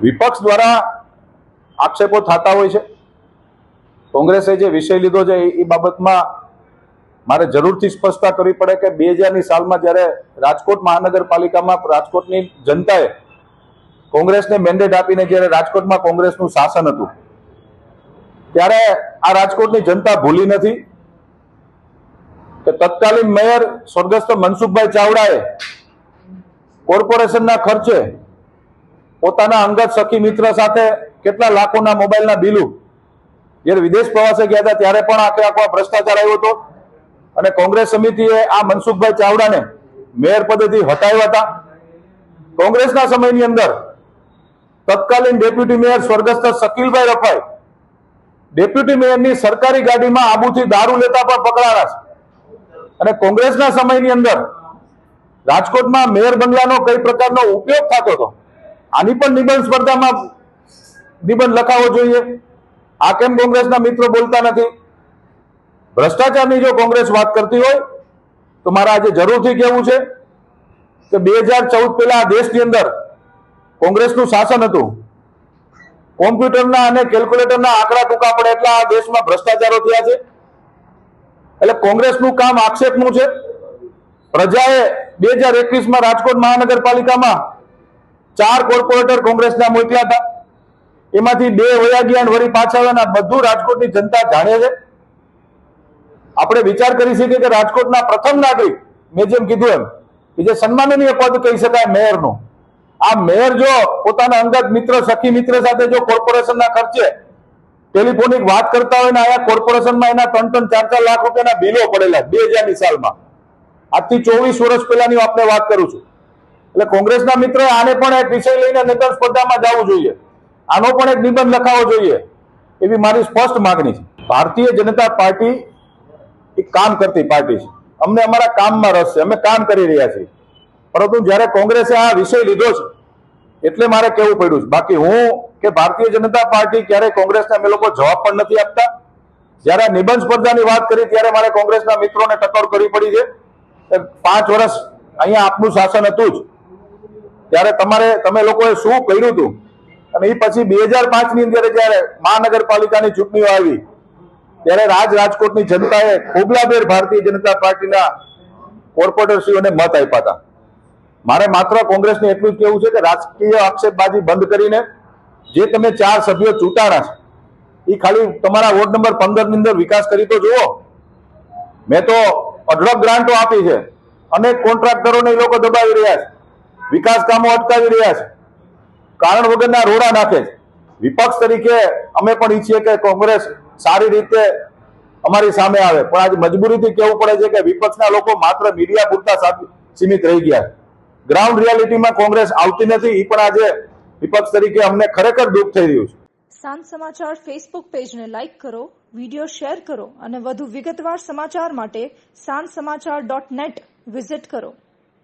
વિપક્ષ દ્વારા આક્ષેપો થતા હોય છે. કોંગ્રેસે જે વિષય લીધો છે એ- બાબતમાં મારે જરૂરથી સ્પષ્ટતા કરવી પડે કે બે હજારની સાલમાં જ્યારે રાજકોટ મહાનગરપાલિકામાં રાજકોટની જનતાએ કોંગ્રેસને મેન્ડેટ આપીને જ્યારે રાજકોટમાં કોંગ્રેસનું શાસન હતું, ત્યારે આ રાજકોટની જનતા ભૂલી નથી કે તત્કાલીન મેયર સ્વર્ગસ્થ મનસુખભાઈ ચાવડાએ કોર્પોરેશનના ખર્ચે પોતાના અંગત સખી મિત્ર સાથે કેટલા લાખોના મોબાઈલના બિલો. જ્યારે વિદેશ પ્રવાસે ગયા હતા, ત્યારે પણ આખે આખો ભ્રષ્ટાચાર આવ્યો હતો. અને કોંગ્રેસ સમિતિએ આ મનસુખભાઈ ચાવડાને મેયર પદેથી હટાવ્યા હતા. કોંગ્રેસના સમયની અંદર તત્કાલીન ડેપ્યુટી મેયર સ્વર્ગસ્થ શકીલભાઈ રફાઈ ડેપ્યુટી મેયરની સરકારી ગાડીમાં આબુથી દારૂ લેતા પણ પકડાયા છે. અને કોંગ્રેસના સમયની અંદર રાજકોટમાં મેયર બંગલાનો કઈ પ્રકારનો ઉપયોગ થતો હતો? આની પણ નિબંધ સ્પર્ધામાં નિબંધ લખાવો જોઈએ. આ કેમ કોંગ્રેસના મિત્રો બોલતા નથી? ભ્રષ્ટાચારની જો કોંગ્રેસ વાત કરતી હોય, તો મારે આજે જરૂરથી કહેવું છે કે બે હજાર ચૌદ પહેલા આ દેશની અંદર કોંગ્રેસનું શાસન હતું. કોમ્પ્યુટરના અને કેલ્ક્યુલેટરના આંકડા ટૂંકા પડે એટલા આ દેશમાં ભ્રષ્ટાચારો થયા છે. એટલે કોંગ્રેસનું કામ આક્ષેપનું છે. પ્રજાએ બે હજાર એકવીસમાં રાજકોટ મહાનગરપાલિકામાં ચાર કોર્પોરેટર કોંગ્રેસના મોકલ્યા હતા. એમાંથી બે વયા ગયા વળી પાછા આવ્યા બધું રાજકોટની જનતા જાણે છે. આપણે વિચાર કરી શકીએ કે રાજકોટના પ્રથમ નાગરિક, મેં જેમ કીધું એમ, કે જે સન્માનનીય પદ કહી શકાય મેયરનું. આ મેયર જો પોતાના અંગત મિત્ર, સખી મિત્ર સાથે જો કોર્પોરેશનના ખર્ચે ટેલિફોનિક વાત કરતા હોય ને આયા કોર્પોરેશનમાં એના ત્રણ ત્રણ ચાર ચાર લાખ રૂપિયાના બિલો પડેલા બે હજારની સાલમાં. આજથી ચોવીસ વર્ષ પહેલાની આપણે વાત કરું છું. એટલે કોંગ્રેસના મિત્ર આને પણ એક વિષય લઈને નેતા સ્પર્ધામાં જવું જોઈએ. આનો પણ એક નિબંધ લખાવો જોઈએ. એવી મારી સ્પષ્ટ માગણી છે. ભારતીય જનતા પાર્ટી એક કામ કરતી પાર્ટી છે. અમને અમારા કામમાં રસ છે. અમે કામ કરી રહ્યા છીએ. પરંતુ જ્યારે કોંગ્રેસે આ વિષય લીધો છે, એટલે મારે કેવું પડ્યું છે. બાકી હું કે ભારતીય જનતા પાર્ટી ક્યારેય કોંગ્રેસને અમે લોકો જવાબ પણ નથી આપતા. જ્યારે નિબંધ સ્પર્ધાની વાત કરી, ત્યારે મારે કોંગ્રેસના મિત્રોને ટકોર કરવી પડી છે. પાંચ વર્ષ અહીંયા આપનું શાસન હતું જ. ત્યારે તમારે, તમે લોકોએ શું કર્યું હતું? અને એ પછી બે હજાર પાંચની અંદર જ્યારે મહાનગરપાલિકાની ચૂંટણીઓ આવી, ત્યારે રાજ રાજકોટની જનતાએ ખોબલાભેર ભારતીય જનતા પાર્ટીના કોર્પોરેટરશ્રીઓને મત આપ્યા હતા. મારે માત્ર કોંગ્રેસને એટલું જ કહેવું છે કે રાજકીય આક્ષેપબાજી બંધ કરીને જે તમે ચાર સભ્યો ચૂંટાણા છે, એ ખાલી તમારા વોર્ડ નંબર પંદરની અંદર વિકાસ કરી તો જુઓ. મેં તો અઢળક ગ્રાન્ટો આપી છે. અનેક કોન્ટ્રાક્ટરોને એ લોકો દબાવી રહ્યા છે. વિકાસ કામો અટકાવી રહ્યા છે. કારણ વગરના રોડા નાખે છે. વિપક્ષ તરીકે અમે પણ ઈચ્છીએ કે કોંગ્રેસ સારી રીતે અમારી સામે આવે. પણ આજે મજબૂરીથી કહેવું પડે છે કે વિપક્ષના લોકો માત્ર મીડિયા પૂરતા સીમિત રહી ગયા છે. ગ્રાઉન્ડ રિયાલિટીમાં કોંગ્રેસ આવતી નથી. એ પણ આજે વિપક્ષ તરીકે અમને ખરેખર દુઃખ થઈ રહ્યું છે. સાંજ સમાચાર ફેસબુક પેજને લાઇક કરો વીડિયો શેર કરો અને વધુ વિગતવાર સમાચાર માટે સાંજ સમાચાર ડોટ નેટ વિઝિટ કરો.